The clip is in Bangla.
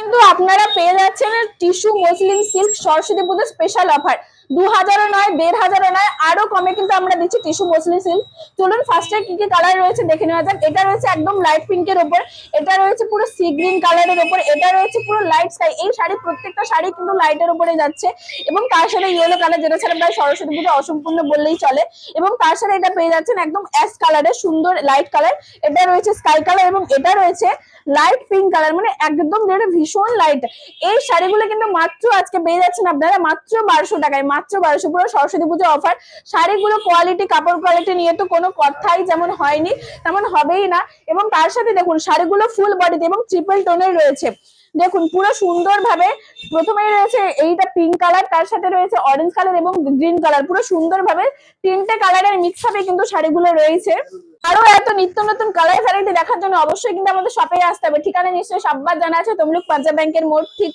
কিন্তু আপনারা পেয়ে যাচ্ছেন টিস্যু মসলিন সিল্ক সরস্বতী পুজো স্পেশাল অফার দু হাজারও নয় দেড় হাজারও আরও কমে কিন্তু আমরা দিচ্ছি টিস্যু মসলিন সিল্ক চলুন ফার্স্টে কি কি কালার রয়েছে দেখে নেওয়া যাক। এটা রয়েছে একদম লাইট পিঙ্কের ওপর এটা রয়েছে পুরো সি গ্রিন কালারের ওপর এটা রয়েছে পুরো লাইট স্কাই এই শাড়ি, প্রত্যেকটা শাড়ি কিন্তু লাইটের উপরে যাচ্ছে এবং তার সাথে ইয়েলো কালার যেটা ছাড়া প্রায় সরস্বতী পুজো অসম্পূর্ণ বললেই চলে। এবং তার সাথে এটা পেয়ে যাচ্ছেন একদম অ্যাশ কালারের সুন্দর লাইট কালার এটা রয়েছে স্কাই কালার এবং এটা রয়েছে লাইট পিঙ্ক কালার মানে একদম যেটা ভীষণ লাইট এই শাড়িগুলো কিন্তু মাত্র আজকে পেয়ে যাচ্ছেন আপনারা, মাত্র বারোশো টাকায়, মাত্র বারোশো, পুরো সরস্বতী পুজো অফার শাড়িগুলো কোয়ালিটি কাপড় কোয়ালিটি নিয়ে তো কোনো কথাই যেমন হয়নি, তেমন হবেই না। এবং তার সাথে দেখুন, শাড়িগুলো ফুল বডিতে এবং ট্রিপল টোনের রয়েছে। দেখুন, পুরো সুন্দরভাবে প্রথমেই রয়েছে এইটা পিঙ্ক কালার তার সাথে রয়েছে অরেঞ্জ কালার এবং গ্রিন কালার পুরো সুন্দরভাবে তিনটে কালারের মিক্স ভাবে কিন্তু শাড়িগুলো রয়েছে। আরও এত নিত্য নতুন কালার ভ্যারাইটি দেখার জন্য অবশ্যই কিন্তু আমাদের শপে আসতে হবে। ঠিকানা নিশ্চয়ই সাববার জানা আছে, তমলুক পাঞ্জাব ব্যাংকের মোড় ঠিক